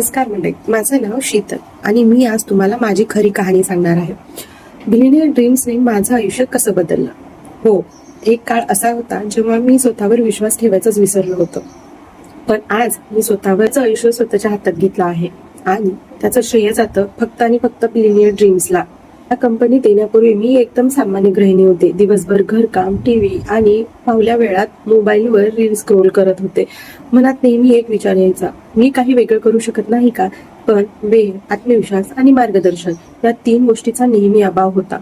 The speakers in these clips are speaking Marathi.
नमस्कार मंडळी. माझं नाव शीतल आणि मी आज तुम्हाला माझी खरी कहाणी सांगणार आहे. बिलिनियर ड्रीम्सने माझं आयुष्य कसं बदललं? हो एक काळ असा होता जेव्हा मी स्वतःवर विश्वास ठेवायचंच विसरलो होतो. पण आज मी स्वतःवरचं आयुष्य स्वतःच्या हातात घेतलं आहे आणि त्याचं श्रेय जातं फक्त आणि फक्त बिलिनियर ड्रीम्सला या कंपनीत येण्यापूर्वी मी एकदम सामान्य गृहिणी होते. दिवसभर घरकाम टीव्ही आणि पावल्या वेळात मोबाईलवर रील स्क्रोल करत होते. मनात नेहमी एक विचार यायचा मी काही वेगळं करू शकत नाही का? पण वेळ आत्मविश्वास आणि मार्गदर्शन या तीन गोष्टीचा नेहमी अभाव होता.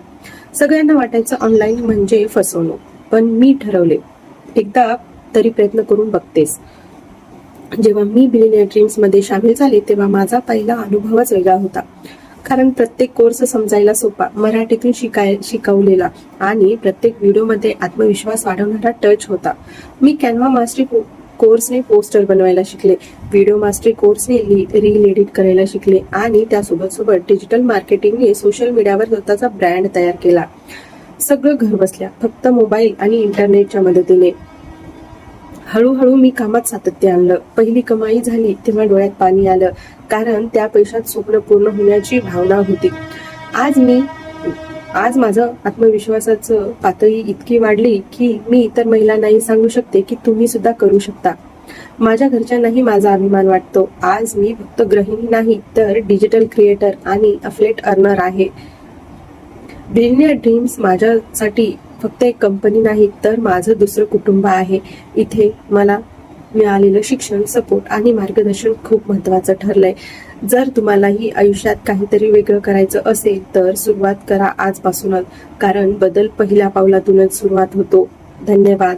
सगळ्यांना वाटायचं ऑनलाईन म्हणजे फसवणूक पण मी ठरवले एकदा तरी प्रयत्न करून बघतेस जेव्हा मी बिलिनियर ड्रीम्समध्ये सामील झाले तेव्हा माझा पहिला अनुभवच वेगळा होता. कारण प्रत्येक कोर्स समजायला सोपा मराठीतून शिकाय शिकवलेला आणि प्रत्येक व्हिडिओमध्ये आत्मविश्वास वाढवणारा टच होता. मी कॅनव्हा मास्टरी कोर्सने पोस्टर बनवायला शिकले व्हिडिओ मास्टरी कोर्सने रील एडिट करायला शिकले आणि त्यासोबत सोबत डिजिटल मार्केटिंगने सोशल मीडियावर स्वतःचा ब्रँड तयार केला. सगळं घर बसल्या फक्त मोबाईल आणि इंटरनेटच्या मदतीने. हळूहळू मी कामात सातत्य आणलं. पहिली कमाई झाली तेव्हा डोळ्यात पाणी आलं कारण त्या पैशात स्वप्न पूर्ण होण्याची भावना होती. आज मी आज माझं आत्मविश्वासाचं पातळी इतकी वाढली की मी इतर महिलांनाही सांगू शकते की तुम्ही सुद्धा करू शकता. माझ्या घरच्यांनाही माझा अभिमान वाटतो. आज मी फक्त गृहिणी नाही तर डिजिटल क्रिएटर आणि अफलेट अर्नर आहे. बिलिनियर ड्रीम्स माझ्यासाठी फक्त एक कंपनी नाही तर माझं दुसरं कुटुंब आहे. इथे मला मिळालेलं शिक्षण सपोर्ट आणि मार्गदर्शन खूप महत्वाचं ठरलंय. जर तुम्हालाही आयुष्यात काहीतरी वेगळं करायचं असेल तर सुरुवात करा आजपासूनच. कारण बदल पहिल्या पावलातूनच सुरुवात होतो. धन्यवाद.